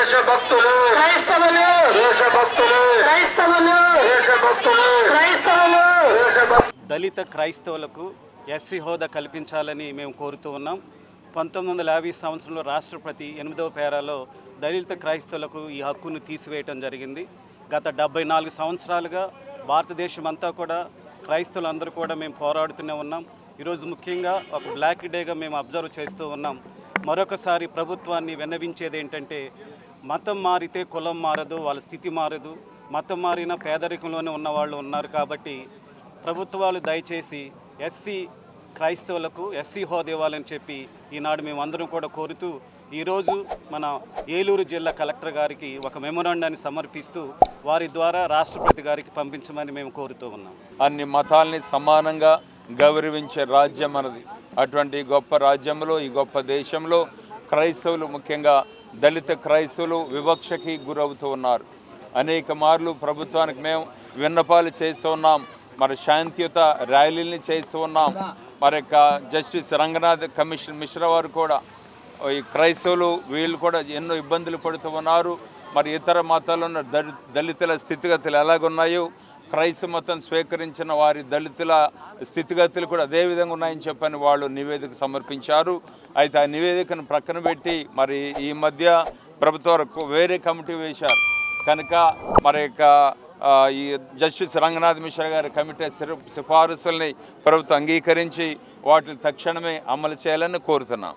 దేశభక్తులు. క్రైస్తవులు. దేశభక్తులు. క్రైస్తవులు. దేశభక్తులు. క్రైస్తవులు. దళిత క్రైస్తవులకు ఎస్సీ హోదా కల్పించాలని మేము కోరుతూ ఉన్నాం. పంతొమ్మిది వందల యాభై సంవత్సరంలో రాష్ట్రపతి ఎనిమిదవ పేరాలో దళిత క్రైస్తవులకు ఈ హక్కును తీసివేయటం జరిగింది. గత డెబ్బై నాలుగు సంవత్సరాలుగా భారతదేశం అంతా కూడా క్రైస్తవులందరూ కూడా మేము పోరాడుతూనే ఉన్నాం. ఈరోజు ముఖ్యంగా ఒక బ్లాక్ డేగా మేము అబ్జర్వ్ చేస్తూ ఉన్నాం. మరొకసారి ప్రభుత్వాన్ని విన్నవించేది ఏంటంటే మతం మారితే కులం మారదు వాళ్ళ స్థితి మారదు. మతం మారిన పేదరికంలోనే ఉన్న వాళ్ళు ఉన్నారు కాబట్టి ప్రభుత్వాలు దయచేసి ఎస్సీ క్రైస్తవులకు ఎస్సీ హోదా ఇవ్వాలని చెప్పి ఈనాడు మేము అందరం కూడా కోరుతూ ఈరోజు మన ఏలూరు జిల్లా కలెక్టర్ గారికి ఒక మెమోరాండాన్ని సమర్పిస్తూ వారి ద్వారా రాష్ట్రపతి గారికి పంపించమని మేము కోరుతూ ఉన్నాం. అన్ని మతాల్ని సమానంగా గౌరవించే రాజ్యం మనది. అటువంటి గొప్ప రాజ్యంలో ఈ గొప్ప దేశంలో క్రైస్తవులు ముఖ్యంగా దళిత క్రైస్తవులు వివక్షకి గురవుతూ ఉన్నారు. అనేక మార్లు ప్రభుత్వానికి మేము విన్నపాలు చేస్తూ ఉన్నాం. మరి శాంతియుత ర్యాలీల్ని చేస్తూ ఉన్నాం. మరి యొక్క జస్టిస్ రంగనాథ్ కమిషన్ మిశ్రా వారు కూడా ఈ క్రైస్తవులు వీళ్ళు కూడా ఎన్నో ఇబ్బందులు పడుతూ ఉన్నారు. మరి ఇతర మతాల్లో ఉన్న దళితుల స్థితిగతులు ఎలాగున్నాయో క్రైస్తవ మతం స్వీకరించిన వారి దళితుల స్థితిగతులు కూడా అదే విధంగా ఉన్నాయని చెప్పని వాళ్ళు నివేదిక సమర్పించారు. అయితే ఆ నివేదికను ప్రక్కన పెట్టి మరి ఈ మధ్య ప్రభుత్వ వేరే కమిటీ వేశారు. కనుక మరి యొక్క ఈ జస్టిస్ రంగనాథ్ మిశ్రా గారి కమిటీ సిఫారసుల్ని ప్రభుత్వం అంగీకరించి వాటిని తక్షణమే అమలు చేయాలని కోరుతున్నాం.